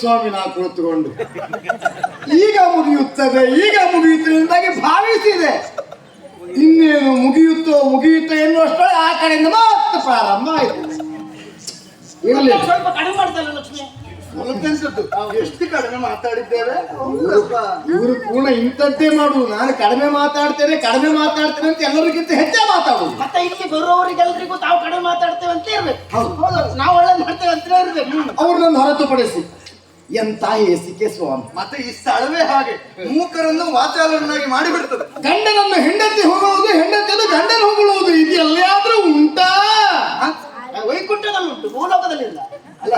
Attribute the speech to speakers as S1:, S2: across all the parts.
S1: ಸ್ವಾಮಿ ನಾ ಕುಳಿತುಕೊಂಡು. ಈಗ ಮುಗಿಯುತ್ತದೆ ಈಗ ಮುಗಿಯುತ್ತದೆ ಎಂದಾಗಿ ಭಾವಿಸಿದೆ. ಇನ್ನೇನು ಮುಗಿಯುತ್ತೋ ಮುಗಿಯುತ್ತೋ ಎನ್ನುವಷ್ಟೇ ಆ ಕಡೆಯಿಂದ ಮತ್ತೆ ಪ್ರಾರಂಭ ಆಯ್ತು. ಇರಲಿ.
S2: ಸ್ವಲ್ಪ ಕಡಿಮೆ ಮಾಡ್ತಾರೆ ಲಕ್ಷ್ಮಿ?
S3: ಎಷ್ಟು ಕಡಿಮೆ ಮಾತಾಡಿದ್ದೇವೆ?
S1: ಇವರು ಪೂರ್ಣ ಇಂಥದ್ದೇ ಮಾಡುದು. ನಾನು ಕಡಿಮೆ ಮಾತಾಡ್ತೇನೆ ಕಡಿಮೆ ಮಾತಾಡ್ತೇನೆ ಅಂತ ಎಲ್ಲರಿಗಿಂತ ಹೆಚ್ಚೆ ಮಾತಾಡುದು.
S2: ಮತ್ತೆ ಇಲ್ಲಿ ಬರುವವರಿಗೆಲ್ಲರಿಗೂ ತಾವು ಕಡಿಮೆ ಮಾತಾಡ್ತೇವೆ ಅಂತ ಇರ್ಬೇಕು. ಹೌದು. ನಾವು ಒಳ್ಳೆ ಮಾಡ್ತೇವೆ ಅಂತ ಇರ್ಬೇಕು.
S1: ಅವ್ರನ್ನ ಹೊರತುಪಡಿಸಿ. ಎಂತ ಹೇಸಿಕೆ ಸ್ವಾಮಿ?
S3: ಮತ್ತೆ ಈ ಸ್ಥಳವೇ ಹಾಗೆ. ಮೂಕರನ್ನು ವಾತಾವರಣವಾಗಿ ಮಾಡಿಬಿಡ್ತದೆ.
S1: ಗಂಡನನ್ನು ಹೆಂಡತಿ ಹೊಗಳುವುದು ಹೆಂಡತಿಯನ್ನು ಗಂಡನ ಹೊಗಳುವುದು ಇದು ಎಲ್ಲಿಯಾದ್ರೂ ಉಂಟಾ?
S2: ವೈಕುಂಠದಲ್ಲಿ ಉಂಟು ಭೂಲೋಕದಲ್ಲಿಲ್ಲ.
S3: ಅಲ್ಲ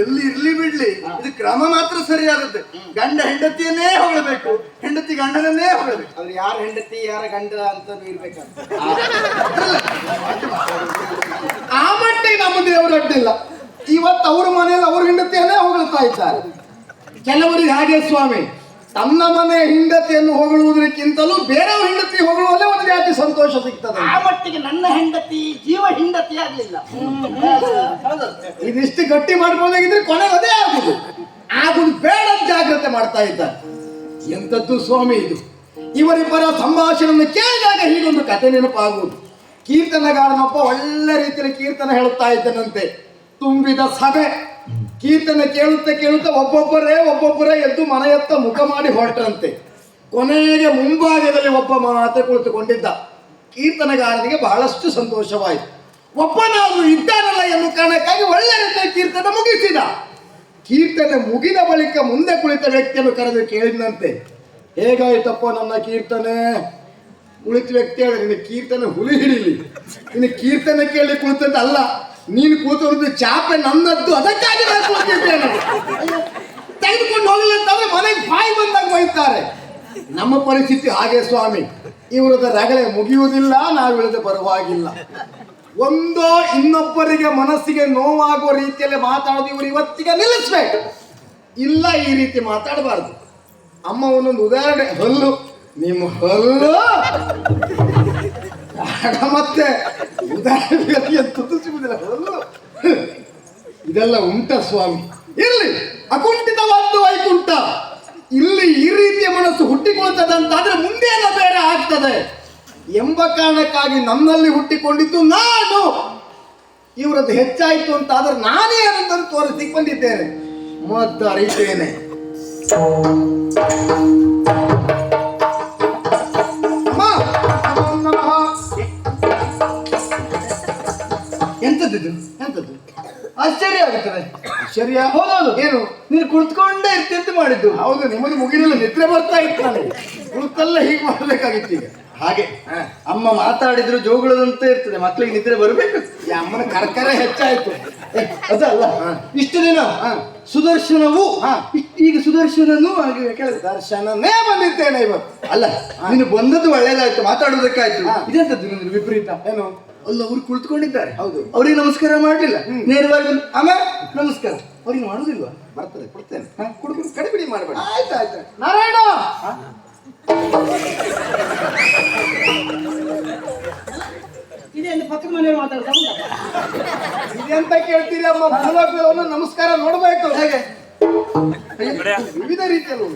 S3: ಎಲ್ಲಿ ಇರ್ಲಿ ಬಿಡ್ಲಿ ಇದು ಕ್ರಮ ಮಾತ್ರ ಸರಿಯಾದದ್ದು. ಗಂಡ ಹೆಂಡತಿಯನ್ನೇ ಹೊಗಳಬೇಕು ಹೆಂಡತಿ ಗಂಡನನ್ನೇ ಹೊಗಳಬೇಕು.
S1: ಅವ್ರು ಯಾರ ಹೆಂಡತಿ ಯಾರ ಗಂಡ ಅಂತ ಇರ್ಬೇಕಂತ. ಆ ಮಟ್ಟಿಗೆ ನಮ್ಮ ದೇವರು ಅಡ್ಡಿಲ್ಲ ಇವತ್ತು ಅವ್ರ ಮನೆಯಲ್ಲಿ ಅವ್ರ ಹೆಂಡತಿಯನ್ನೇ ಹೊಗಳ್ತಾ ಇದ್ದಾರೆ. ಕೆಲವರಿಗೆ ಹಾಗೆ ಸ್ವಾಮಿ ತನ್ನ ಮನೆ ಹೆಂಡತಿಯನ್ನು ಹೊಗಳುವುದಕ್ಕಿಂತಲೂ ಬೇರೆಯವ್ರ ಹೆಂಡತಿ ಹೊಗಳುವಲ್ಲೇ ಒಂದು ಜಾತಿ ಸಂತೋಷ ಸಿಗ್ತದೆ.
S2: ಆ ಮಟ್ಟಿಗೆ ನನ್ನ ಹೆಂಡತಿ ಜೀವ ಹೆಂಡತಿ ಆಗ್ಲಿಲ್ಲ.
S1: ಇದಿಷ್ಟು ಗಟ್ಟಿ ಮಾಡ್ಬೋದಾಗಿದ್ರೆ ಕೊನೆಗೆ ಅದೇ ಆಗುದು. ಆಗುದು ಬೇಡ ಜಾಗ್ರತೆ ಮಾಡ್ತಾ ಇದ್ದಾರೆ. ಎಂತದ್ದು ಸ್ವಾಮಿ ಇದು? ಇವರಿಬ್ಬರ ಸಂಭಾಷಣೆಯನ್ನು ಕೇಳಿದಾಗ ಹೀಗೊಂದು ಕಥೆ ನೆನಪಾಗುವುದು. ಕೀರ್ತನಗಾರನೊಬ್ಬ ಒಳ್ಳೆ ರೀತಿಯಲ್ಲಿ ಕೀರ್ತನ ಹೇಳುತ್ತಾ ಇದ್ದನಂತೆ. ತುಂಬಿದ ಸಭೆ. ಕೀರ್ತನೆ ಕೇಳುತ್ತಾ ಕೇಳುತ್ತಾ ಒಬ್ಬೊಬ್ಬರೇ ಒಬ್ಬೊಬ್ಬರೇ ಎದ್ದು ಮನೆಯತ್ತ ಮುಖ ಮಾಡಿ ಹೊರಟರಂತೆ. ಕೊನೆಗೆ ಮುಂಭಾಗದಲ್ಲಿ ಒಬ್ಬ ಮಾತ್ರ ಕುಳಿತುಕೊಂಡಿದ್ದ. ಕೀರ್ತನಗಾರನಿಗೆ ಬಹಳಷ್ಟು ಸಂತೋಷವಾಯಿತು. ಒಬ್ಬನಾದ್ರೂ ಇದ್ದಾನಲ್ಲ ಎಂದು ಕಾರಣಕ್ಕಾಗಿ ಒಳ್ಳೆ ರೀತಿಯ ಕೀರ್ತನೆ ಮುಗಿಸಿದ. ಕೀರ್ತನೆ ಮುಗಿದ ಬಳಿಕ ಮುಂದೆ ಕುಳಿತ ವ್ಯಕ್ತಿಯನ್ನು ಕರೆದು ಕೇಳಿದಂತೆ, ಹೇಗಾಯ್ತಪ್ಪ ನನ್ನ ಕೀರ್ತನೆ? ಕುಳಿತ ವ್ಯಕ್ತಿ ಹೇಳಿದ್ರೆ ನಿನ್ನ ಕೀರ್ತನೆ ಹುಲಿ ಹಿಡೀಲಿ. ನಿನ್ನ ಕೀರ್ತನೆ ಕೇಳಿ ಕುಳಿತದ್ದಲ್ಲ. ನೀನು ಕೂತ್ಕೊಂಡು ಚಾಪೆ ನನ್ನದ್ದು, ಅದಕ್ಕಾಗಿ ನಾನು ಕೂತಿದ್ದೇನೆ. ತೆಗೆದುಕೊಂಡು ಹೋಗಲಿಲ್ಲ ಅಂತಂದ್ರೆ ಮನೆಗೆ ಬಾಯಿ ಬಂದಾಗ ಬೈತಾರೆ ನಮ್ಮ ಪರಿಸ್ಥಿತಿ ಹಾಗೆ ಸ್ವಾಮಿ. ಇವರದ ರಗಳೆ ಮುಗಿಯುವುದಿಲ್ಲ, ನಾವು ಇಳಿದು ಬರುವಾಗಿಲ್ಲ ಒಂದೋ ಇನ್ನೊಬ್ಬರಿಗೆ ಮನಸ್ಸಿಗೆ ನೋವಾಗುವ ರೀತಿಯಲ್ಲಿ ಮಾತಾಡೋದು ಇವರು ಇವತ್ತಿಗೆ ನಿಲ್ಲಿಸ್ಬೇಕು. ಇಲ್ಲ ಈ ರೀತಿ ಮಾತಾಡಬಾರ್ದು. ಅಮ್ಮ ಒಂದೊಂದು ಉದಾಹರಣೆ, ಹಲ್ಲು. ನಿಮ್ಮ ಹಲ್ಲು? ಮತ್ತೆ ಉದಾಹರಣೆ ಇದೆಲ್ಲ ಉಂಟ ಸ್ವಾಮಿ. ಇರ್ಲಿ, ಅಕುಂಠಿತವಾದ್ದು ವೈಕುಂಠ. ಇಲ್ಲಿ ಈ ರೀತಿಯ ಮನಸ್ಸು ಮುಂದೆ ಎಲ್ಲ ಬೇರೆ ಆಗ್ತದೆ. ಎಂಬ ಕಾರಣಕ್ಕಾಗಿ ನಮ್ಮಲ್ಲಿ ಹುಟ್ಟಿಕೊಂಡಿದ್ದು ನಾನು. ಇವರದ್ದು ಹೆಚ್ಚಾಯಿತು ಅಂತ ಆದ್ರೆ ನಾನೇ ಅನ್ನೋದನ್ನು ತೋರಿಸಿಕ್ ಬಂದಿದ್ದೇನೆ. ಮತ್ತು ಅರಿತೇನೆ.
S3: ಎಂತದ್ದು
S1: ಎಂತದ್ದು
S3: ಆಶ್ಚರ್ಯ ಆಗುತ್ತದೆ
S1: ಆಶ್ಚರ್ಯ?
S3: ಹೌದೌದು.
S1: ಏನು?
S3: ನೀನು ಕುಳಿತುಕೊಂಡೇ ಇರ್ತಿ ಅಂತ ಮಾಡಿದ್ದು.
S1: ಹೌದು ನಿಮಗೆ ಮುಗಿಲಿಲ್ಲ ನಿದ್ರೆ ಬರ್ತಾ ಇತ್ತು ನನಗೆ. ಕುಳಿತಲ್ಲ ಹೀಗೆ ಮಾಡಬೇಕಾಗಿತ್ತು ಈಗ.
S3: ಹಾಗೆ ಅಮ್ಮ ಮಾತಾಡಿದ್ರು ಜೋಗುಳದಂತೆ ಇರ್ತದೆ ಮಕ್ಕಳಿಗೆ ನಿದ್ರೆ ಬರಬೇಕು.
S1: ಈ ಅಮ್ಮನ ಕರ್ಕರ ಹೆಚ್ಚಾಯ್ತು.
S3: ಅದಲ್ಲ
S1: ಹಾ.
S3: ಇಷ್ಟು ದಿನ
S1: ಹಾ.
S3: ಸುದರ್ಶನವು ಈಗ ಸುದರ್ಶನನು ಹಾಗೆ
S1: ದರ್ಶನನೇ ಬಂದಿದ್ದೇನೆ ಇವತ್ತು.
S3: ಅಲ್ಲ ನೀನು ಬಂದದ್ದು ಒಳ್ಳೇದಾಯ್ತು
S1: ಮಾತಾಡೋದಕ್ಕಾಯ್ತು.
S3: ಇದೆಂತದ್ದು ನಿನ್ನ ವಿಪರೀತ?
S1: ಏನು?
S3: ಅಲ್ಲ ಅವ್ರು ಕುಳಿತುಕೊಂಡಿದ್ದಾರೆ.
S1: ಹೌದು.
S3: ಅವ್ರಿಗೆ ನಮಸ್ಕಾರ ಮಾಡಲಿಲ್ಲ. ನೇರವಾಗಿ ಬಂದು, ಅಮ್ಮ ನಮಸ್ಕಾರ. ಅವ್ರಿಗೆ ಮಾಡೋದಿಲ್ವಾ?
S1: ಬರ್ತದೆ ಕೊಡ್ತೇನೆ.
S3: ಕುಡ್ಕೊಂಡು ಕೊಡು ಕೊಡು.
S1: ಕಡಿಬಿಡಿ ಮಾಡಬೇಡ. ಆಯ್ತು ಆಯ್ತು ನಾರಾಯಣ!
S2: ಇದೇನು ಪಕ್ಕದ ಮನೆಯವ್ರು ಮಾತಾಡ್ತಾ?
S1: ಇದೆಂತ ಕೇಳ್ತೀರಿ ಅಮ್ಮ? ನಮಸ್ಕಾರ ನೋಡ್ಬೇಕು.
S3: ಹೇಗೆ?
S1: ವಿವಿಧ ರೀತಿಯಲ್ಲಿ.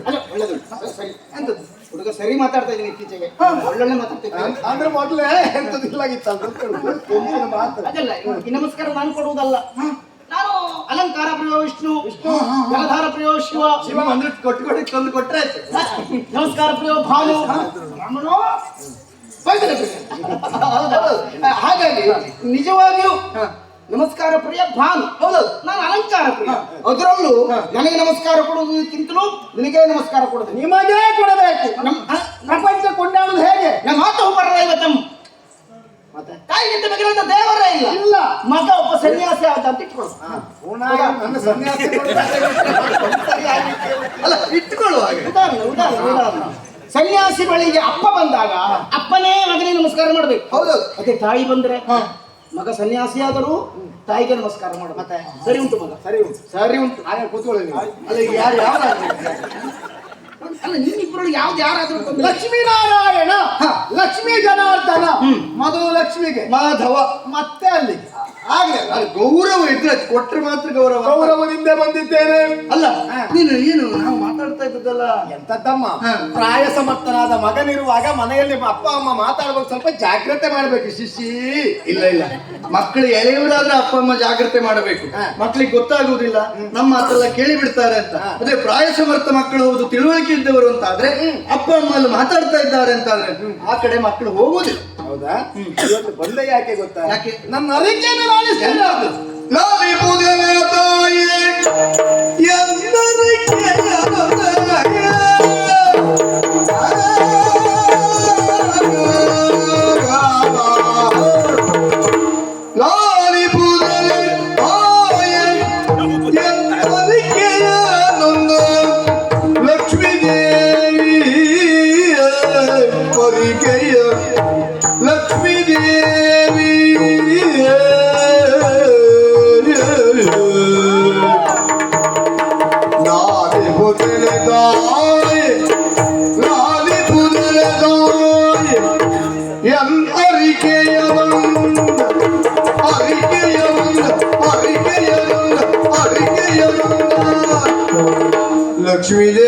S3: ಎಂತದ್ದು?
S2: ಹುಡುಗ ಸರಿ ಮಾತಾಡ್ತಾ ಇದ್ದೀನಿ ಇತ್ತೀಚೆಗೆ. ಒಳ್ಳೊಳ್ಳೆ ಮಾತಾಡ್ತಿದ್ದೆ
S1: ಅಂ- ಅಂದ್ರೆ ಮೊದಲೇ ಮಾತು
S2: ಅದಲ್ಲ ಈ ನಮಸ್ಕಾರ ನಾನು ಕೊಡುವುದಲ್ಲ. ನಾನು ಅಲಂಕಾರ ಪ್ರಿಯೋ ವಿಷ್ಣು. ವಿಷ್ಣು. ಜಲಧಾರ ಪ್ರಿಯೋ ಶಿವ.
S3: ಶಿವ ಅಂದ್ರೆ ಕೊಟ್ಟು ಕೊಟ್ಟು ತಂದು ಕೊಟ್ರೆ
S2: ನಮಸ್ಕಾರ ಪ್ರಿಯೋ ಭಾನು. ರಾಮನೋ. ಹಾಗಾಗಿ ನಿಜವಾಗಿಯೂ ನಮಸ್ಕಾರ ಪ್ರಿಯ ಭಾನು. ಹೌದು. ನಾನು ಅಲಂಕಾರ ಪ್ರಿಯ. ಅದರಲ್ಲೂ ನನಗೆ ನಮಸ್ಕಾರ ಕೊಡುವುದಕ್ಕಿಂತಲೂ ನಿನಗೆ ನಮಸ್ಕಾರ ಕೊಡುದು
S1: ನಿಮಗೆ ಕೊಡಬೇಕು.
S2: ನಮ್ಮ
S1: ಪ್ರಪಂಚ ಕೊಂಡಾಡುದು ಹೇಗೆ?
S2: ನಮ್ಮ ಮಾತು ಹೋಗ್ಬಾರ ಇವತ್ತಮ್ಮ
S1: ಮತ್ತೆ?
S2: ತಾಯಿಗಿಂತ ಮಿಗಿಲಾದ ದೇವರೇ ಇಲ್ಲ.
S1: ಇಲ್ಲ.
S2: ಮಗ ಒಬ್ಬ ಸನ್ಯಾಸಿ ಆದ ಅಂತ ಇಟ್ಕೊಳ್ಳು.
S3: ಅಲ್ಲ ಇಟ್ಕೊಳ್ಳುವ ಹಾಗೆ.
S2: ಉದಾಹರಣೆ ಉದಾಹರಣೆ ಉದಾಹರಣೆ. ಸನ್ಯಾಸಿ ಬಳಿಗೆ ಅಪ್ಪ ಬಂದಾಗ ಅಪ್ಪನೇ ಮಗನಿಗೆ ನಮಸ್ಕಾರ ಮಾಡ್ಬೇಕು.
S3: ಹೌದು.
S2: ಅದೇ ತಾಯಿ ಬಂದ್ರೆ ಮಗ ಸನ್ಯಾಸಿಯಾದರೂ ತಾಯಿಗೆ ನಮಸ್ಕಾರ ಮಾಡು ಮತ್ತೆ? ಸರಿ ಉಂಟು ಮಗ.
S1: ಸರಿ ಉಂಟು. ಸರಿ ಉಂಟು. ಹಾಗೆ ಕೂತ್ಕೊಳ್ಳಿ ನೀವು.
S3: ಅಲ್ಲ ಯಾರು ಯಾರು ಯಾವ
S2: ಅಲ್ಲ ನಿನ್ನಿಬ್ಬರು ಯಾವ್ದು ಯಾರಾದ್ರೂ
S1: ಲಕ್ಷ್ಮೀನಾರಾಯಣ ಲಕ್ಷ್ಮೀ ಜನಾರ್ದನ ಮೊದಲು ಲಕ್ಷ್ಮಿಗೆ
S3: ಮಾಧವ.
S1: ಮತ್ತೆ ಅಲ್ಲಿ ಆಗ್ಲೇ
S4: ಅದು ಗೌರವ ಇದ್ರೆ ಅದು ಕೊಟ್ರೆ ಮಾತ್ರ ಗೌರವ.
S1: ಗೌರವದಿಂದ ಬಂದಿದ್ದೇನೆ.
S4: ಅಲ್ಲ ನೀನು ಏನು ನಾವು ಮಾತಾಡ್ತಾ ಇದ್ದದಲ್ಲ
S1: ಎಂತದ್ದಮ್ಮ
S4: ತಮ್ಮ
S1: ಪ್ರಾಯ ಸಮರ್ಥನಾದ ಮಗನಿರುವಾಗ ಮನೆಯಲ್ಲಿ ಅಪ್ಪ ಅಮ್ಮ ಮಾತಾಡುವಾಗ ಸ್ವಲ್ಪ ಜಾಗ್ರತೆ ಮಾಡ್ಬೇಕು ಶಿಶಿ
S4: ಇಲ್ಲ ಇಲ್ಲ. ಮಕ್ಕಳು ಎಳೆಯವರಾದ್ರೆ ಅಪ್ಪ ಅಮ್ಮ ಜಾಗ್ರತೆ ಮಾಡಬೇಕು.
S1: ಮಕ್ಳಿಗೆ
S4: ಮಕ್ಕಳಿಗೆ ಗೊತ್ತಾಗುವುದಿಲ್ಲ ನಮ್ಮ ಮಾತೆಲ್ಲ ಕೇಳಿ ಬಿಡ್ತಾರೆ ಅಂತ. ಅದೇ ಪ್ರಾಯ ಸಮರ್ಥ ಮಕ್ಕಳು ಹೌದು ತಿಳುವಳಿಕೆ ಇದ್ದವರು ಅಂತ ಆದ್ರೆ ಅಪ್ಪ ಅಮ್ಮ ಅಲ್ಲಿ ಮಾತಾಡ್ತಾ ಇದ್ದಾರೆ ಅಂತ ಆದ್ರೆ ಆ ಕಡೆ ಮಕ್ಕಳು ಹೋಗುದಿಲ್ಲ
S1: ಹೌದಾ? ಇವತ್ತು ಬಂದ ಯಾಕೆ ಗೊತ್ತಾ?
S4: ಯಾಕೆ?
S1: ನನ್ನ ಅರಿಕೆಯನ್ನು ಲಾಲಿಸ್ತೇನೆ ಅದು.
S4: ಲಾಲಿ ಪೂಜನೆ ತಾಯಿ. ಲಕ್ಷ್ಮೀ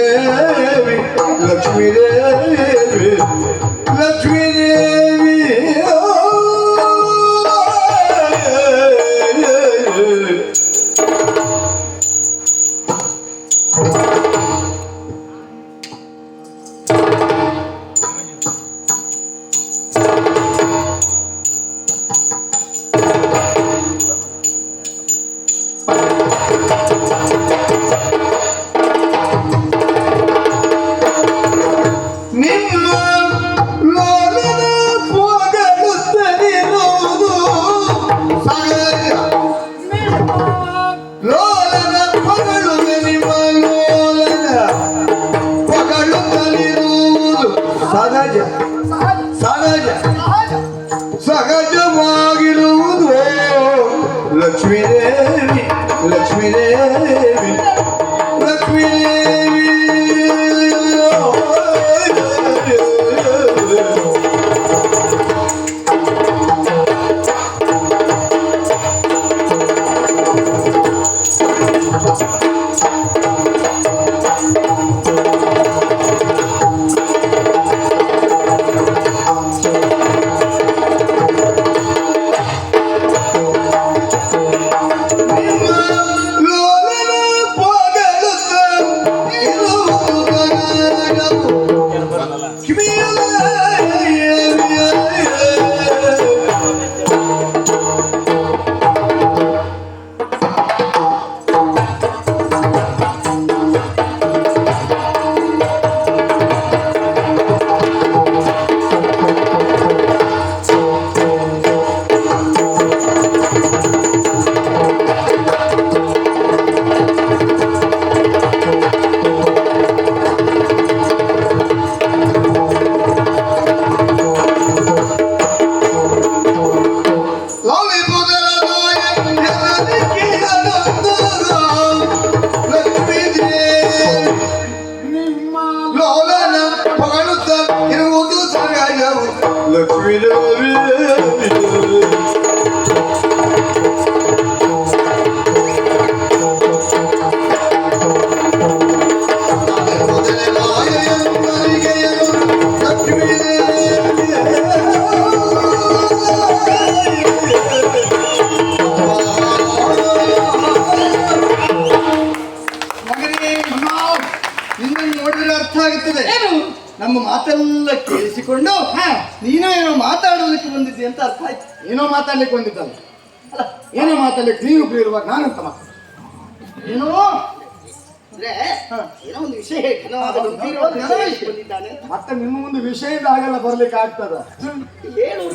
S1: ಮತ್ತೆ ನಿಮ್ಮ ಮುಂದೆ ವಿಷಯದ ಹಾಗೆಲ್ಲ ಬರ್ಲಿಕ್ಕೆ ಆಗ್ತದ?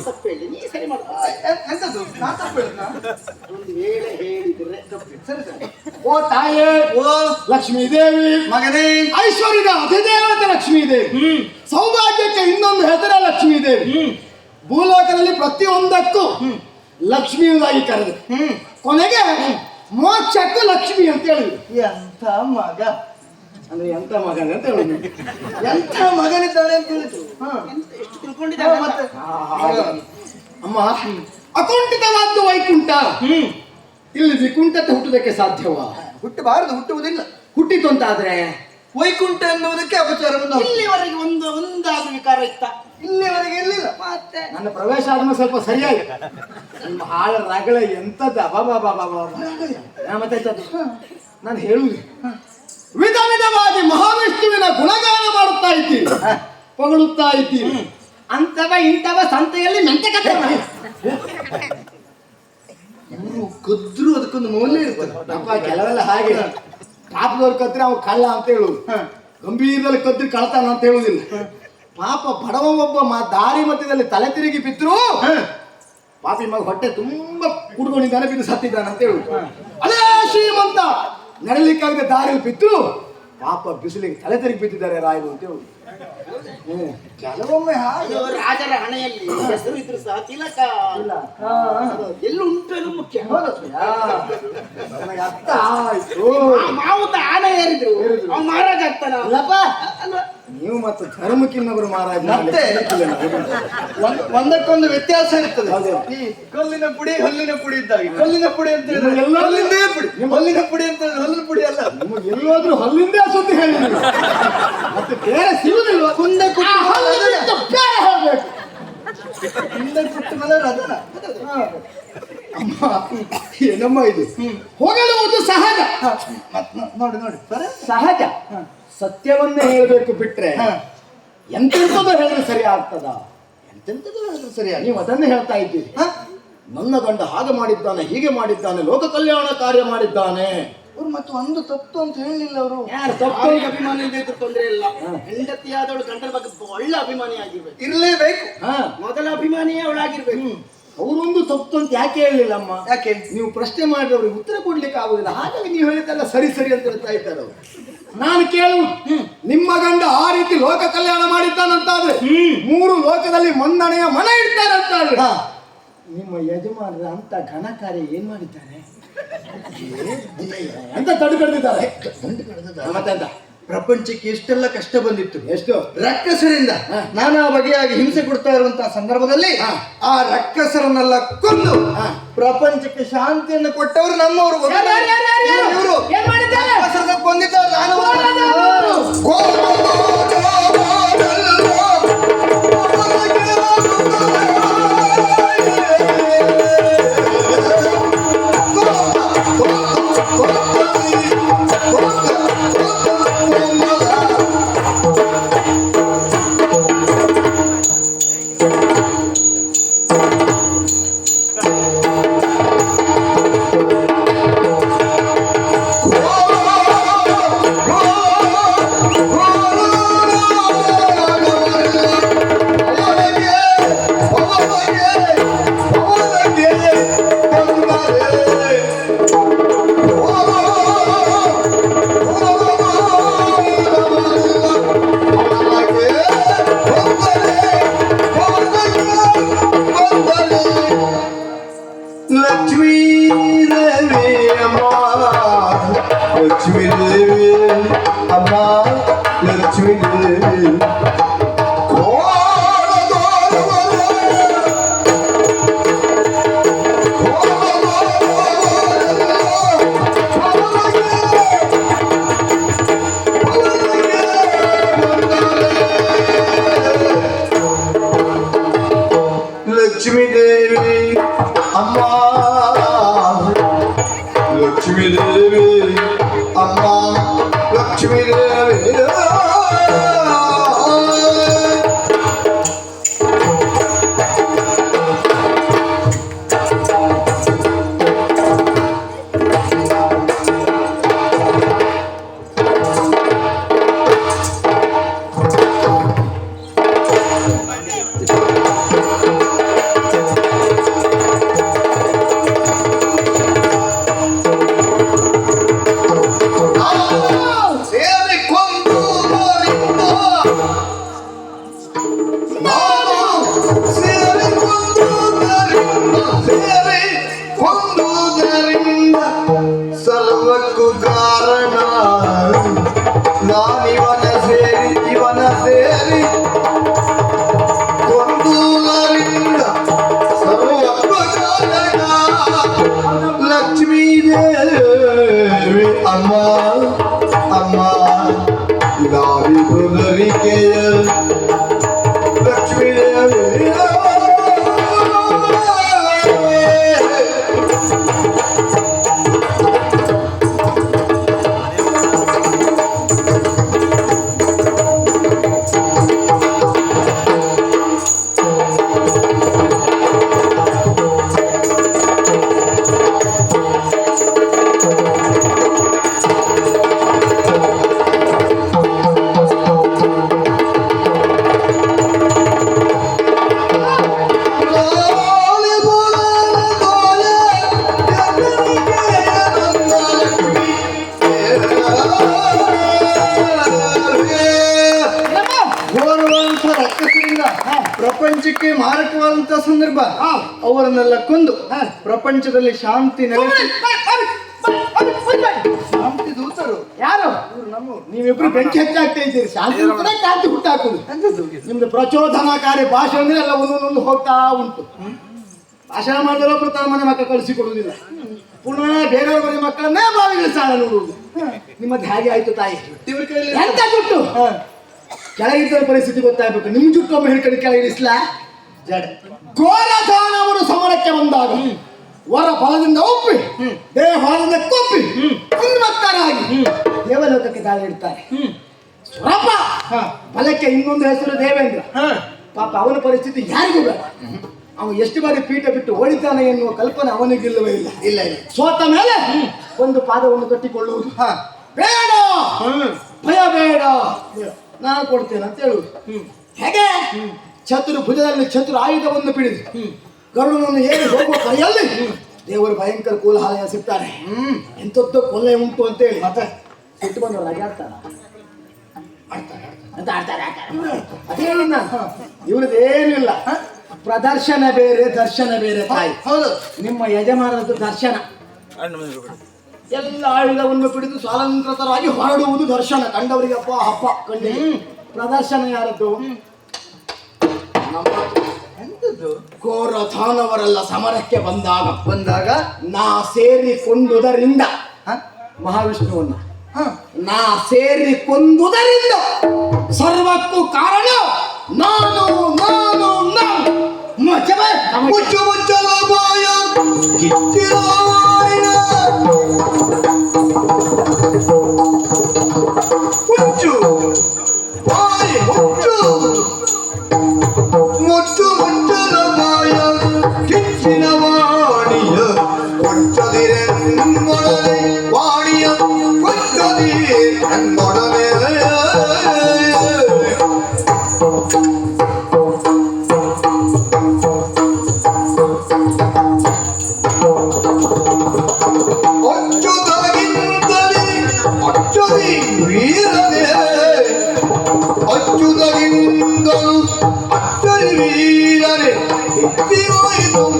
S2: ತಪ್ಪು ಹೇಳಿ ನೀ ಸರಿ ಮಾಡ್ತಾ
S4: ಎಂತದ್ದು? ನಾ ತಪ್ಪು ಹೇಳಿದ್ನಾ?
S2: ಒಂದು ವೇಳೆ ಹೇಳಿದ್ರೆ ತಪ್ಪು.
S4: ಸರಿ ಸರಿ.
S1: ಓ ತಾಯೇ
S4: ಓ
S1: ಲಕ್ಷ್ಮೀ ದೇವಿ
S4: ಮಗನೇ.
S1: ಐಶ್ವರ್ಯದ ಅಧಿದೇವತೆ ಲಕ್ಷ್ಮೀ ದೇವಿ ಸೌಭಾಗ್ಯಕ್ಕೆ ಇನ್ನೊಂದು ಹೆಸರ ಲಕ್ಷ್ಮೀ ದೇವಿ ಭೂಲೋಕದಲ್ಲಿ ಪ್ರತಿಯೊಂದಕ್ಕೂ ಲಕ್ಷ್ಮಿ ಎಂಬುದಾಗಿ ಕರೆದು. ಕೊನೆಗೆ ಮೋಕ್ಷಕ್ಕೂ ಲಕ್ಷ್ಮಿ ಅಂತ ಹೇಳಿದ್ರು.
S4: ಎಂತ ಮಗ.
S1: ಅಂದ್ರೆ ಎಂತ ಮಗನ ಅಂತ ಹೇಳುದು.
S4: ಎಂತ ಮಗನಿದ್ದಾಳೆ ಅಂತ ಹೇಳಿದ್ರು ಹ.
S2: ಎಂತ ಎಷ್ಟು ತಿಳ್ಕೊಂಡಿದ್ದಾನೆ
S4: ಮತ್ತೆ
S1: ಅಮ್ಮ ಅಕುಂಠಿತವಾದ್ದು ವೈಕುಂಠ.
S3: ಹ್ಮ್.
S1: ಇಲ್ಲಿ ವಿಕುಂಠತೆ ಹುಟ್ಟುವುದಕ್ಕೆ ಸಾಧ್ಯವ?
S3: ಹುಟ್ಟಬಾರದು ಹುಟ್ಟುವುದಿಲ್ಲ.
S1: ಹುಟ್ಟಿತು ಅಂತಾದ್ರೆ
S3: ವೈಕುಂಠ ಎನ್ನುವುದಕ್ಕೆ ಅಪಚಾರ.
S2: ಇಲ್ಲಿವರೆಗೆ ಒಂದು ಒಂದಾದ ವಿಕಾರ ಇತ್ತ?
S3: ಇಲ್ಲಿವರೆಗೆ ಇರಲಿಲ್ಲ
S2: ಮತ್ತೆ?
S1: ನನ್ನ ಪ್ರವೇಶ ಆದ್ಮೇಲೆ ಸ್ವಲ್ಪ ಸರಿಯಾಗಿ. ನಿಮ್ಮ ಹಾಳ ರಗಳ ಎಂತದ ಮತ್ತೆ ಎಂತದ್ದು? ನಾನು ಹೇಳುವುದು ವಿಧ ವಿಧವಾಗಿ ಮಹಾವಿಷ್ಣುವಿನ ಗುಣಗಾನ ಮಾಡುತ್ತಾ ಇದ್ದೀನಿ ಪಗಳುತ್ತಾ ಇದ್ದೀನಿ ಅಂತವ ಇಂಥವ ಸಂತೆಯಲ್ಲಿ ಮೆಂತೆ ಮಾಡಿ
S3: ಕದ್ರು ಅದಕ್ಕೊಂದು ಮೌಲ್ಯ ಇರ್ತದೆ.
S1: ಕೆಲವೆಲ್ಲ ಹಾಗೆ. ಪಾಪದವ್ರು ಕದ್ರೆ ಅವ್ನು ಕಳ್ಳ ಅಂತ ಹೇಳುದು. ಗಂಭೀರದಲ್ಲಿ ಕದ್ರಿ ಕಳ್ತಾನ ಅಂತ ಹೇಳುದಿಲ್ಲ. ಪಾಪ ಬಡವ ಒಬ್ಬ ಮಾ ದಾರಿ ಮಧ್ಯದಲ್ಲಿ ತಲೆ ತಿರುಗಿ ಬಿದ್ರು ಪಾಪಿ ಮಗ ಹೊಟ್ಟೆ ತುಂಬಾ ಕುಡ್ಕೊಂಡಿದ್ದಾನೆ ಬಿದ್ದು ಸತ್ತಿದ್ದಾನೆ ಅಂತ ಹೇಳುದು. ನಡಲಿಕ್ಕಾಗದೆ ದಾರಿಯಲ್ಲಿ ಬಿದ್ದು ಪಾಪ ಬಿಸಿಲಿಗೆ ತಲೆ ತಿರುಗಿ ಬಿದ್ದಿದ್ದಾರೆ ರಾಯರು ಅಂತ ಹೇಳಿ.
S3: ಕೆಲವೊಮ್ಮೆ ಹಾಗೆ.
S2: ಅದು ರಾಜರ ಹಣೆಯಲ್ಲಿ ಹೆಸರು ಇದ್ರು ಸಹ ತಿಲಕ.
S1: ಇಲ್ಲ.
S2: ಎಲ್ಲ ಉಂಟು ಅನ್ನೋ ಮುಖ್ಯ.
S1: ನನಗೆ ಅರ್ಥ ಆಯ್ತು.
S2: ಮಾವುತ ಆನೆ ಏರಿದ್ರು. ಅವ್ನು ಮಾರಾಟ
S1: ಆಗ್ತಾನಲ್ಲಪ್ಪ
S2: ಅಲ್ವಾ?
S1: ನೀವು ಮತ್ತು ಧರ್ಮಕ್ಕಿನ್ನೊಬ್ಬರು ಮಹಾರಾಜ
S3: ಮತ್ತೆ? ಒಂದ್- ಒಂದಕ್ಕೊಂದು ವ್ಯತ್ಯಾಸ ಇರ್ತದೆ. ಈ ಕಲ್ಲಿನ ಪುಡಿ ಹಲ್ಲಿನ ಪುಡಿ ಇದ್ದಾಗ. ಕಲ್ಲಿನ ಪುಡಿ ಅಂತ ಹೇಳಿದ್ರೆ ಹಲ್ಲಿಂದೇ ಪುಡಿ. ಹಲ್ಲಿನ ಪುಡಿ ಅಂತ ಹೇಳಿದ್ರೆ ಹಲ್ಲಿನ ಪುಡಿ ಅಲ್ಲ.
S1: ನಿಮಗೆ ಎಲ್ಲೋದ್ರೂ ಹಲ್ಲಿಂದೇ ಸುದ್ದಿ ಹೇಳಿದ್ರು ಮತ್ತೆ ಬೇರೆ ಸಿಗುದಿಲ್ವ?
S3: ಕುಂದೆ ಕುಟ್ಟು
S1: ಬೇರೆ ಹೇಳ್ಬೇಕು.
S3: ಹಿಂದೆ ಕುಟ್ಟು ಮೇಲೆ ರದನ
S1: ಅಮ್ಮ ಏನಮ್ಮ ಇದು. ಹೊಗಳುವುದು ಸಹಜ.
S3: ಮತ್ ನೋ- ನೋಡಿ ನೋಡಿ.
S1: ಸಹಜ. ಸತ್ಯವನ್ನೇ ಹೇಳಬೇಕು ಬಿಟ್ರೆ. ಎಂತೆಂಥದ್ದು ಹೇಳಿದ್ರೆ ಸರಿ ಆಗ್ತದ.
S3: ಎಂತೆಂಥದ್ದು ಹೇಳಿದ್ರೆ ಸರಿ
S1: ನೀವು ಅದನ್ನೇ ಹೇಳ್ತಾ ಇದ್ದೀರಿ? ನನ್ನ ಗಂಡ ಹಾಗೆ ಮಾಡಿದ್ದಾನೆ ಹೀಗೆ ಮಾಡಿದ್ದಾನೆ ಲೋಕ ಕಲ್ಯಾಣ ಕಾರ್ಯ ಮಾಡಿದ್ದಾನೆ.
S3: ಅವ್ರು ಮತ್ತೆ ಒಂದು ತಪ್ಪು ಅಂತ ಹೇಳಿಲ್ಲ ಅವರು.
S1: ಯಾರು ತಪ್ಪು?
S2: ಅಭಿಮಾನಿ ತೊಂದರೆ ಇಲ್ಲ. ಹೆಂಡತಿಯಾದವಳು ಗಂಡನ ಬಗ್ಗೆ ಒಳ್ಳೆ ಅಭಿಮಾನಿ ಆಗಿರ್ಬೇಕು
S3: ಇರ್ಲೇಬೇಕು.
S1: ಹಾ
S2: ಮೊದಲ ಅಭಿಮಾನಿಯೇ ಅವಳಾಗಿರ್ಬೇಕು.
S1: ಅವರೊಂದು ತಪ್ಪು ಅಂತ ಯಾಕೆ ಹೇಳಲಿಲ್ಲ ಅಮ್ಮ
S3: ಯಾಕೆ?
S1: ನೀವು ಪ್ರಶ್ನೆ ಮಾಡಿದ್ರೆ ಅವ್ರಿಗೆ ಉತ್ತರ ಕೊಡ್ಲಿಕ್ಕೆ ಆಗುದಿಲ್ಲ. ಹಾಗಾಗಿ ನೀವು ಹೇಳಿದ್ದೆಲ್ಲ ಸರಿ ಸರಿ ಅಂತ ಹೇಳ್ತಾ ಇದ್ದಾರೆ ಅವರು. ನಾನು ಕೇಳು ನಿಮ್ಮ ಗಂಡ ಆ ರೀತಿ ಲೋಕ ಕಲ್ಯಾಣ ಮಾಡಿದ್ದಾನಂತಾದ್ರೆ ಮೂರು ಲೋಕದಲ್ಲಿ ಮನ್ನಣೆಯ ಮನೆ ಇಡ್ತಾರಂತಾದ್ರೆ.
S3: ಹಾ.
S1: ನಿಮ್ಮ ಯಜಮಾನರ ಅಂತ ಘನ ಕಾರ್ಯ ಏನ್ ಮಾಡಿದ್ದಾರೆ? ಅಂತ ತಡು ಕಡ್ದಿದ್ದಾರೆ ಮತ್ತೆಂತ
S3: ಪ್ರಪಂಚಕ್ಕೆ ಎಷ್ಟೆಲ್ಲ ಕಷ್ಟ ಬಂದಿತ್ತು.
S1: ಎಷ್ಟು.
S3: ರಕ್ಕಸರಿಂದ. ನಾನಾ ಬಗೆಯಾಗಿ ಹಿಂಸೆ ಕೊಡ್ತಾ ಇರುವಂತಹ ಸಂದರ್ಭದಲ್ಲಿ. ಆ ರಕ್ಕಸರನ್ನೆಲ್ಲ ಕೊಂದು. ಪ್ರಪಂಚಕ್ಕೆ ಶಾಂತಿಯನ್ನು ಕೊಟ್ಟವರು ನಮ್ಮವರು. ಕೊಂದಿದ್ದವರು
S1: ಯಾರು,
S4: ಲಕ್ಷ್ಮೀ ದೇವಿ ಅಮ್ಮ
S3: ಅವರನ್ನೆಲ್ಲ ಕೊಂದು ಪ್ರಪಂಚದಲ್ಲಿ ಶಾಂತಿ ನೆಲೆಸಿ ಶಾಂತಿ ದೂತರು.
S1: ಯಾರು? ನೀವಿಬ್ರು ಬೆಂಕಿ ಹೆಚ್ಚಾಗ್ತಾ ಇದ್ದೀರಿ. ಶಾಂತಿ ಕಾಂತಿ ಹುಟ್ಟಾಕುದು. ನಿಮ್ದು ಪ್ರಚೋದನಾಕಾರಿ ಭಾಷೆ ಅಂದ್ರೆ ಎಲ್ಲ ಒಂದೊಂದೊಂದು ಹೋಗ್ತಾ ಉಂಟು. ಭಾಷಣ ಮಾಡಿದ್ರೆ ಒಬ್ರು ತನ್ನ ಮನೆ ಮಕ್ಕಳು ಕಳಿಸಿಕೊಡುವುದಿಲ್ಲ. ಪುನಃ ಬೇರೆಯವ್ರ ಮನೆ ಮಕ್ಕಳನ್ನೇ ಬಾವಿಗಳ ಸಾಲ ನೋಡುವುದು. ನಿಮ್ಮದು ಹೇಗೆ ಆಯ್ತು ತಾಯಿ. ಎಂತ ಜುಟ್ಟು ಕೆಳಗಿದ್ದ ಪರಿಸ್ಥಿತಿ ಗೊತ್ತಾಗ್ಬೇಕು. ನಿಮ್ ಜುಟ್ಟು ಒಮ್ಮೆ ಹಿಡ್ಕೊಂಡು ಕೆಳಗಿಳಿಸ್ಲ
S3: ಜಡ.
S1: ಘೋರಧಾನವರು ಸಮರಕ್ಕೆ ಬಂದಾಗ ವರ ಫಲದಿಂದ ಒಪ್ಪಿ ದೇವ ಫಲದಿಂದ ಕೊಪ್ಪಿ ಉನ್ಮತ್ತರಾಗಿ ದೇವಲೋಕಕ್ಕೆ ದಾಳಿ ಇಡ್ತಾರೆ. ಸ್ವರಪ ಬಲಕ್ಕೆ ಇನ್ನೊಂದು ಹೆಸರು ದೇವೇಂದ್ರ. ಪಾಪ ಅವನ ಪರಿಸ್ಥಿತಿ ಯಾರಿಗೂ ಬೇಡ. ಅವನು ಎಷ್ಟು ಬಾರಿ ಪೀಠ ಬಿಟ್ಟು ಓಡಿತಾನೆ ಎನ್ನುವ ಕಲ್ಪನೆ ಅವನಿಗಿಲ್ಲವೇ ಇಲ್ಲ.
S3: ಇಲ್ಲ ಇಲ್ಲ.
S1: ಸೋತ ಮೇಲೆ ಒಂದು ಪಾದವನ್ನು ಕಟ್ಟಿಕೊಳ್ಳುವುದು.
S3: ಹಾ.
S1: ಬೇಡ. ಭಯ ಬೇಡ. ನಾನು ಕೊಡ್ತೇನೆ ಅಂತ ಹೇಳುವುದು. ಹೇಗೆ? ಚತುರು ಭುಜದಲ್ಲಿ ಚತುರ ಆಯುಧವನ್ನು ಬಿಡಿದು ಗರುಡನನ್ನು ಏರಿ ಹೋಗುವ ಕೈಯಲ್ಲಿ ದೇವರು ಭಯಂಕರ ಕೋಲಾಹಲ ಸಿಗ್ತಾರೆ ಎಂಥದ್ದು ಕೊಲ್ಲೆ ಉಂಟು ಅಂತ ಹೇಳಿ ಮತ್ತೆ ಸಿಟ್ಟು ಬಂದು ಆಡ್ತಾರ ನಾನು ಇವ್ರದ್ದು ಏನಿಲ್ಲ. ಪ್ರದರ್ಶನ ಬೇರೆ ದರ್ಶನ ಬೇರೆ ತಾಯಿ.
S3: ಹೌದು.
S1: ನಿಮ್ಮ ಯಜಮಾನರದ್ದು ದರ್ಶನ. ಎಲ್ಲ ಆಯುಧವನ್ನು ಪಿಡಿದು ಸ್ವಾತಂತ್ರ್ಯತರಾಗಿ ಹೊರಡುವುದು ದರ್ಶನ. ಕಂಡವರಿಗೆ ಅಪ್ಪ ಅಪ್ಪ ಕಂಡಿ ಪ್ರದರ್ಶನ ಯಾರದ್ದು.
S3: ಎಂತದ್ದು
S1: ಘೋರಥಾನವರೆಲ್ಲ ಸಮರಕ್ಕೆ ಬಂದಾಗ
S3: ಬಂದಾಗ?
S1: ನಾ ಸೇರಿಕೊಂಡುದರಿಂದ.
S3: ಹ?
S1: ಮಹಾವಿಷ್ಣುವನ್ನ.
S3: ಹ.
S1: ನಾ ಸೇರಿಕೊಂಡುದರಿಂದ ಸರ್ವಕ್ಕೂ ಕಾರಣ ನಾನು ನಾನು ನಾನು.
S4: ಮುಚ್ಚು ಮುಚ್ಚಲ ಬಾಯ. ピられもいの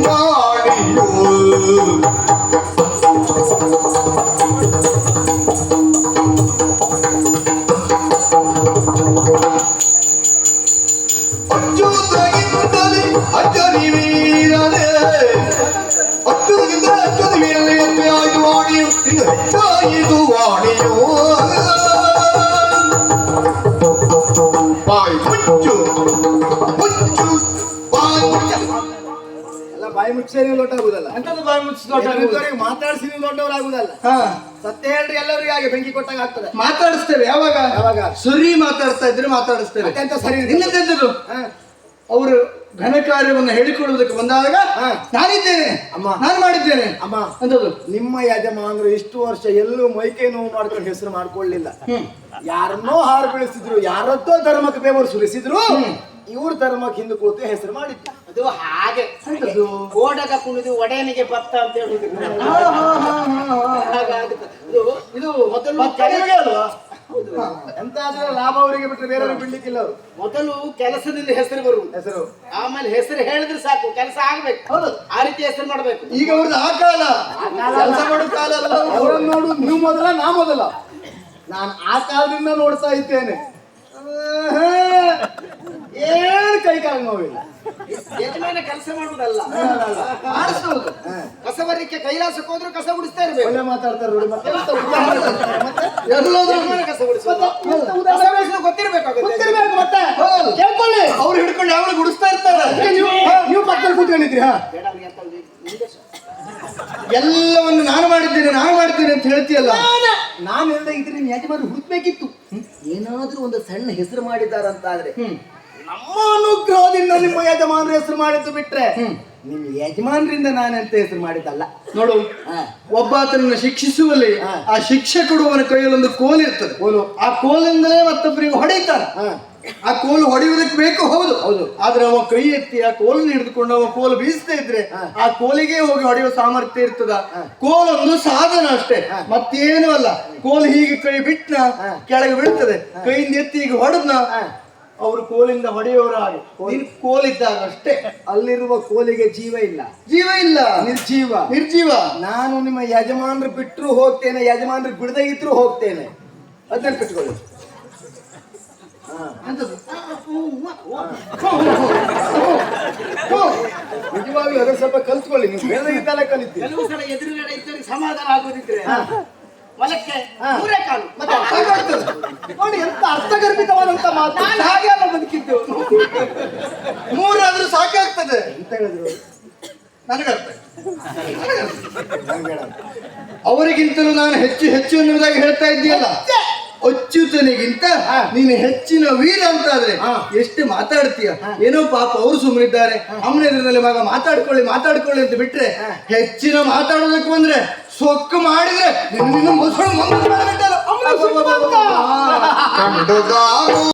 S4: ಮುಚ್ಚಿ
S1: ನೀವು ದೊಡ್ಡಾಗುದಲ್ಲ
S3: ಎಂತದ್ದು ಬಾಯಿ ಮುಚ್ಚಿ ದೊಡ್ಡ
S1: ಎದುರಿದ್ದವರಿಗೆ ಮಾತಾಡಿಸಿ ನೀವು ದೊಡ್ಡವರಾಗುದಲ್ಲ
S3: ಹಾ.
S1: ಸತ್ಯ ಹೇಳ್ರಿ ಎಲ್ಲರಿಗೂ ಹಾಗೆ ಬೆಂಕಿ ಕೊಟ್ಟಾಗ ಆಗ್ತದೆ.
S3: ಮಾತಾಡಿಸ್ತೇವೆ ಯಾವಾಗ?
S1: ಯಾವಾಗ?
S3: ಸುರಿ ಮಾತಾಡ್ತಾ ಇದ್ರೆ ಮಾತಾಡಿಸ್ತೇವೆ.
S1: ಅತ್ಯಂತ ಸರಿ ಇದೆ. ಹಾ.
S3: ಅವರು ಘನ ಕಾರ್ಯವನ್ನು ಹೇಳಿಕೊಳ್ಳುವುದಕ್ಕೆ ಬಂದಾಗ
S1: ಹಾ.
S3: ನಾನಿದ್ದೇನೆ.
S1: ಅಮ್ಮ.
S3: ನಾನು ಮಾಡಿದ್ದೇನೆ.
S1: ಅಮ್ಮ.
S3: ಅಂತದ್ದು
S1: ನಿಮ್ಮ ಯಜಮಾನರು ಇಷ್ಟು ವರ್ಷ ಎಲ್ಲೂ ಮೈಕೈ ನೋವು ಮಾಡ್ಕೊಂಡು ಹೆಸರು ಮಾಡ್ಕೊಳ್ಳಿಲ್ಲ. ಯಾರನ್ನೋ ಹಾರು ಬೆಳೆಸಿದ್ರು ಯಾರತ್ತೋ ಧರ್ಮಕ್ಕೆ ಬೇವರು ಸುರಿಸಿದ್ರು ಇವ್ರ ಧರ್ಮಕ್ಕೆ ಹಿಂದೆ ಕೂತು ಹೆಸರು ಮಾಡಿದ್ರು
S2: ಅದು ಹಾಗೆ.
S3: ಎಂತದ್ದು?
S2: ಓಡಗ ಕುಣಿದು ಒಡೆಯನಿಗೆ ಭತ್ತ ಅಂತ ಹೇಳಿದ್ರು ಹಾಗಾಗುತ್ತೆ. ಇದು ಇದು ಮೊದಲು
S1: ಕೆಲಸ- ಅಲ್ವಾ? ಎಂತ ಆದ್ರೆ ಲಾಭ ಅವರಿಗೆ ಬಿಟ್ಟರೆ ಬೇರೆ ಬಿಡ್ಲಿಕ್ಕಿಲ್ಲ ಅವರು.
S2: ಮೊದಲು ಕೆಲಸದಿಂದ ಹೆಸರು ಬರು
S1: ಹೆಸರು.
S2: ಆಮೇಲೆ ಹೆಸರು ಹೇಳಿದ್ರೆ ಸಾಕು ಕೆಲಸ ಆಗ್ಬೇಕು.
S3: ಹೌದು.
S2: ಆ ರೀತಿ ಹೆಸರು ಮಾಡ್ಬೇಕು.
S3: ಈಗ ಅವ್ರದ್ದು ಆ ಕಾಲ. ಕೆಲಸ ಮಾಡೋ ಕಾಲ ಅಲ್ಲ.
S1: ಅವ್ರನ್ನ ನೋಡು ನೀವು ಮೊದಲ ನಾ ಮೊದಲ. ನಾನು ಆ ಕಾಲದಿಂದ ನೋಡ್ತಾ ಇದ್ದೇನೆ. ಆಹಾ, ಏನು ಕೈ ಕಾಲು ನೋವಿಲ್ಲ.
S2: ಯಜಮಾನ ಕೆಲಸ ಮಾಡುವುದಲ್ಲ
S3: ಮಾಡಿಸುವುದು
S2: ಬರಲಿಕ್ಕೆ ಕೈಲಾಸಕ್ಕೆ ಹೋದ್ರು ಕಸ ಗುಡಿಸ್ತಾ ಇರ್ಬೇಕು.
S1: ಒಳ್ಳೆ ಮಾತಾಡ್ತಾರೆ ನೋಡಿ ಮತ್ತೆ?
S3: ಎಲ್ಲೋದ್ರು
S2: ಕಸ ಗೊತ್ತಿರ್ಬೇಕಾಗುತ್ತೆ.
S1: ಗೊತ್ತಿರ್ಬೇಕು ಮತ್ತೆ. ಕೇಳ್ಕೊಳ್ಳಿ.
S3: ಅವ್ರು ಹಿಡ್ಕೊಂಡು ಯಾವಾಗ ಗುಡಿಸ್ತಾ ಇರ್ತಾರೆ.
S1: ನೀವು ಪಕ್ಕದಲ್ಲಿ ಕೂತ್ಕೊಂಡಿದ್ರಿ ಹಾ.
S3: ಎಲ್ಲವನ್ನು ನಾನು ಮಾಡಿದ್ದೇನೆ ನಾನು ಮಾಡಿದ್ದೇನೆ ಅಂತ ಹೇಳ್ತೀಯಲ್ಲ.
S1: ನಾನು. ಹೇಳ್ದೆ ಇದ್ರೆ ಯಾಕೆ ಯಜಮಾನ ಹುಡುಕ್ಬೇಕಿತ್ತು. ಏನಾದ್ರೂ ಒಂದು ಸಣ್ಣ ಹೆಸರು ಮಾಡಿದ್ದಾರಂತ ಆದ್ರೆ ನಮ್ಮ ಅನುಗ್ರಹದಿಂದ ನಿಮ್ಮ ಯಜಮಾನರ ಹೆಸರು ಮಾಡಿದ್ದು ಬಿಟ್ರೆ ನಿಮ್ಮ ಯಜಮಾನರಿಂದ ನಾನೆಂತ ಹೆಸರು ಮಾಡಿದ್ದಲ್ಲ.
S3: ನೋಡು
S1: ಹಾ.
S3: ಒಬ್ಬ ಆತನನ್ನು ಶಿಕ್ಷಿಸುವಲ್ಲಿ ಆ ಶಿಕ್ಷೆ ಕೊಡುವವನ ಕೈಯಲ್ಲಿ ಒಂದು ಕೋಲು ಇರ್ತದೆ.
S1: ಕೋಲು.
S3: ಆ ಕೋಲಿಂದಲೇ ಮತ್ತೊಬ್ಬರಿಗೆ
S1: ಹೊಡೆಯುತ್ತಾರೆ.
S3: ಆ ಕೋಲು ಹೊಡೆಯುವುದಕ್ಕೆ ಬೇಕು ಹೌದು.
S1: ಹೌದು.
S3: ಆದ್ರೆ ಅವ ಕೈ ಎತ್ತಿ ಆ ಕೋಲನ್ನು ಹಿಡಿದುಕೊಂಡು ಅವ ಕೋಲು ಬೀಸ್ತಾ ಇದ್ರೆ ಆ ಕೋಲಿಗೆ ಹೋಗಿ ಹೊಡೆಯುವ ಸಾಮರ್ಥ್ಯ ಇರ್ತದ. ಕೋಲೊಂದು ಸಾಧನ ಅಷ್ಟೇ. ಮತ್ತೇನು ಅಲ್ಲ. ಕೋಲು ಹೀಗೆ ಕೈ ಬಿಟ್ನ ಕೆಳಗೆ ಬೀಳ್ತದೆ. ಕೈಯಿಂದ ಎತ್ತಿ ಈಗ ಹೊಡೆದ್ನ. ಅವರು ಕೋಲಿಂದ ಹೊಡೆಯುವವರು ಹಾಗೆ ನೀನು ಕೋಲಿದ್ದಾಗ ಅಷ್ಟೇ.
S1: ಅಲ್ಲಿರುವ ಕೋಲಿಗೆ ಜೀವ ಇಲ್ಲ.
S3: ಜೀವ ಇಲ್ಲ.
S1: ನಿರ್ಜೀವ.
S3: ನಿರ್ಜೀವ.
S1: ನಾನು ನಿಮ್ಮ ಯಜಮಾನರು ಬಿಟ್ಟರು ಹೋಗ್ತೇನೆ ಯಜಮಾನರು ಬಿಡದೇ ಇದ್ರು ಹೋಗ್ತೇನೆ. ಅದನ್ನ ಕಟ್ಕೊಳ್ಳಿ ನಿಜವಾಗಿ ಅದರ ಸ್ವಲ್ಪ ಕಲ್ತ್ಕೊಳ್ಳಿ. ನೀವು ಬೇರೆ ಕಲಿತೀವಿ
S2: ಎದುರುಗಡೆ ಇದ್ದರೆ ಸಮಾಧಾನ ಆಗೋದಿದ್ರೆ. ಹೊಲಕ್ಕೆ ಮೂರೇ ಕಾಲು. ಮತ್ತೆ
S1: ಸಾಕಾಗ್ತದೆ. ನೋಡಿ ಎಂತ ಅರ್ಥಗರ್ಭಿತವಾದಂತ ಮಾತು ಹಾಗೆ ಅಲ್ಲ ಬದುಕಿದ್ದು.
S3: ಮೂರಾದ್ರೂ ಸಾಕಾಗ್ತದೆ
S1: ಅಂತ ಹೇಳಿದ್ರು?
S3: ನನಗರ್ಥ. ಅವರಿಗಿಂತಲೂ ನಾನು ಹೆಚ್ಚು ಹೆಚ್ಚು ಎನ್ನುವುದಾಗಿ ಹೇಳ್ತಾ ಇದ್ದೀಯಲ್ಲ? ಅಚ್ಚುತನಿಗಿಂತ ನೀನು ಹೆಚ್ಚಿನ ವೀರ ಅಂತ ಆದ್ರೆ
S1: ಹಾ.
S3: ಎಷ್ಟು ಮಾತಾಡ್ತೀಯ? ಏನೋ ಪಾಪ ಅವರು ಸುಮ್ಮನಿದ್ದಾರೆ ಅಮ್ಮನ ಎದುರಿನಲ್ಲಿ ಮಗ ಮಾತಾಡ್ಕೊಳ್ಳಿ ಮಾತಾಡ್ಕೊಳ್ಳಿ ಅಂತ ಬಿಟ್ರೆ ಹೆಚ್ಚಿನ ಮಾತಾಡೋದಕ್ಕೆ ಬಂದ್ರೆ ಸೊಕ್ಕು ಮಾಡಿದ್ರೆ ನಿನ್ನ ಮೊಸರು ಮಂಗನ ಮೇಲೆ
S4: ಅಮ್ಮ